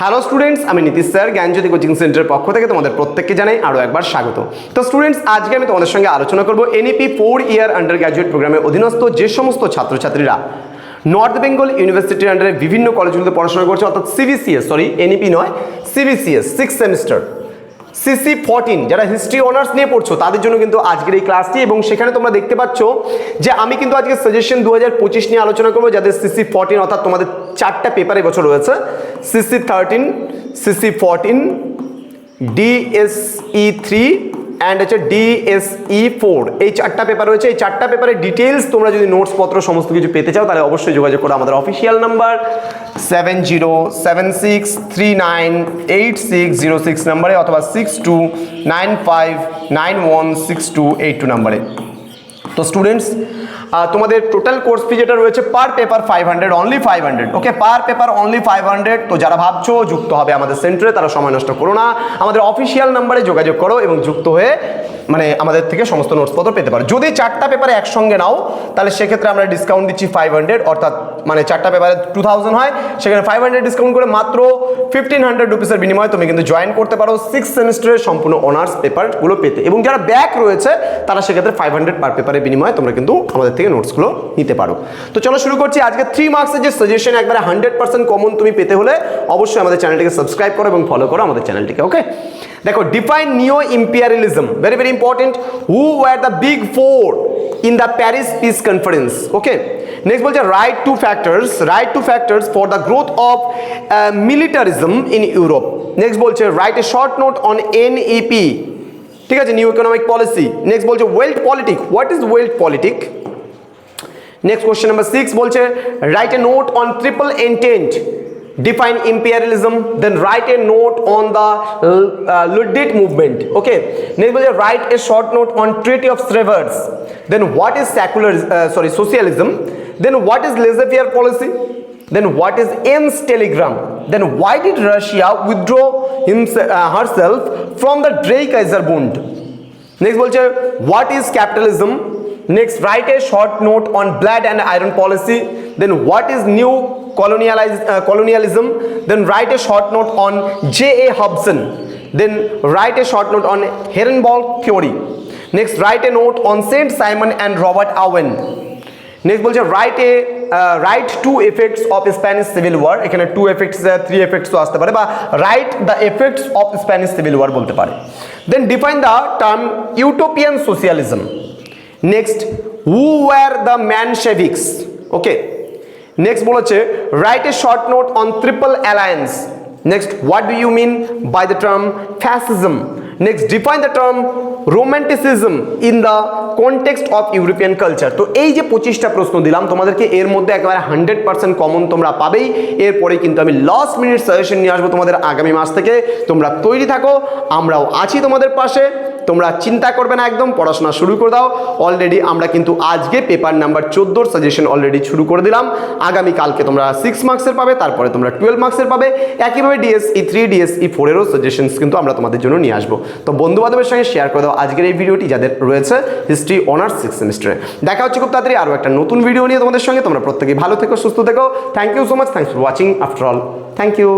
Hello students আমি Nitish sir, Gyanjyoti coaching সেন্টারের পক্ষ থেকে তোমাদের প্রত্যেককে জানাই আরও একবার স্বাগত। তো স্টুডেন্টস আজকে আমি তোমাদের সঙ্গে আলোচনা করব NEP four year undergraduate প্রোগ্রামের অধীনস্থ যে সমস্ত ছাত্রছাত্রীরা নর্থ বেঙ্গল ইউনিভার্সিটির আন্ডারে বিভিন্ন কলেজগুলোতে পড়াশোনা করছে, অর্থাৎ সিবিসিএস সরি এনইপি নয় CBCS six semester CC fourteen যারা হিস্ট্রি অনার্স নিয়ে পড়ছো, তাদের জন্য কিন্তু আজকের এই ক্লাসটি এবং সেখানে তোমরা দেখতে পাচ্ছ যে আমি কিন্তু আজকে সাজেশন দু হাজার পঁচিশ নিয়ে আলোচনা করব, যাদের সিসি ফোরটিন অর্থাৎ তোমাদের চারটা পেপার এবছর রয়েছে CC thirteen CC fourteen DSE three and হচ্ছে ডিএসই ফোর এই চারটা পেপার রয়েছে, এই চারটা পেপারের ডিটেলস তোমরা যদি নোটস পত্র সমস্ত কিছু পেতে চাও, তাহলে অবশ্যই যোগাযোগ করো আমাদের official number seven zero seven six three nine eight six zero six নাম্বারে অথবা six two nine five nine one six two eight two নাম্বারে তো স্টুডেন্টস তোমাদের টোটাল কোর্স ফি যেটা রয়েছে per paper five hundred only five hundred okay per paper only five hundred তো যারা ভাবছ যুক্ত হবে আমাদের সেন্টারে তারা সময় নষ্ট করো না। আমাদের অফিসিয়াল নাম্বারে যোগাযোগ করো এবং যুক্ত হয়ে মানে আমাদের থেকে সমস্ত নোটসপত্র পেতে পারো। যদি চারটা পেপারে একসঙ্গে নাও, তাহলে সেক্ষেত্রে আমরা ডিসকাউন্ট দিচ্ছি ফাইভ হান্ড্রেড অর্থাৎ মানে চারটা পেপারে টু থাউজেন্ড হয়, সেখানে ফাইভ হান্ড্রেড ডিসকাউন্ট করে মাত্র ফিফটিন হান্ড্রেড রুপিসের বিনিময়ে তুমি কিন্তু জয়েন করতে পারো সিক্স সেমিস্টারের সম্পূর্ণ অনার্স পেপারগুলো পেতে। এবং যারা ব্যাক রয়েছে, তারা সেক্ষেত্রে ফাইভ হান্ড্রেড পার পেপারের বিনিময়ে তোমরা কিন্তু আমাদের থেকে নোটসগুলো নিতে পারো। তো চলো শুরু করছি আজকে থ্রি মার্কসের যে সাজেশন একবারে হান্ড্রেড পার্সেন্ট কমন তুমি পেতে হলে অবশ্যই আমাদের চ্যানেলটিকে সাবস্ক্রাইব করো এবং ফলো করো আমাদের চ্যানেলটিকে ওকে দেখো define neo imperialism very very important who were the big four in the Paris peace conference okay next বলছে write two factors write two factors for the growth of militarism in Europe next বলছে write a short note on N NEP ঠিক আছে new economic policy next বলছে weltpolitik what is weltpolitik next question number six বলছে write a note on triple entente define imperialism then write a note on the uh, movement okay? Next will write a short note on treaty of Sevres then what is secular uh, sorry socialism? Then what is laissez-faire policy? Then what is Ames telegram? Then why did Russia withdraw himself, uh, herself from the Drake Kaiser Bund next bolche what is capitalism? Next write a short note on blood and iron policy. Then what is new colonialism, then write a short note on J.A. Hobson, then write a short note on Herrenball theory. Next, write a note on Saint Simon and Robert Owen. Next বলছে write a write two effects of Spanish civil war এখানে two effects three এফেক্টসও আসতে পারে, বা write the effects of Spanish civil war বলতে পারে। Then define the term utopian socialism next who were the Mensheviks okay next বলেছে write a short note on triple alliance next what do you mean by the term fascism next define the term romanticism in the context of European culture তো এই যে পঁচিশটা প্রশ্ন দিলাম, তোমাদেরকে এর মধ্যে একেবারে হান্ড্রেড পার্সেন্ট কমন তোমরা পাবেই। এরপরে কিন্তু আমি লাস্ট মিনিট সাজেশন নিয়ে আসব তোমাদের আগামী মাস থেকে। তোমরা তৈরি থাকো, আমরাও আছি তোমাদের পাশে। তোমরা চিন্তা করবে না একদম, পড়াশোনা শুরু করে দাও। অলরেডি আমরা কিন্তু আজকে পেপার নাম্বার চোদ্দোর সাজেশন অলরেডি শুরু করে দিলাম। আগামী কালকে তোমরা সিক্স মার্কসের পাবে, তারপরে তোমরা টুয়েলভ মার্কসের পাবে। একইভাবে ডিএসই থ্রি ডিএসই ফোরেরও সাজেশনস কিন্তু আমরা তোমাদের জন্য নিয়ে আসব। তো বন্ধু বান্ধবের সঙ্গে শেয়ার করে দাও আজকের এই ভিডিওটি যাদের রয়েছে হিস্ট্রি অনার্স সিক্স সেমিস্টারে দেখা হচ্ছে খুব তাড়াতাড়ি আরও একটা নতুন ভিডিও নিয়ে তোমাদের সঙ্গে। তোমরা প্রত্যেকেই ভালো থেকো, সুস্থ থেকো। Thank you so much thanks for watching after all thank you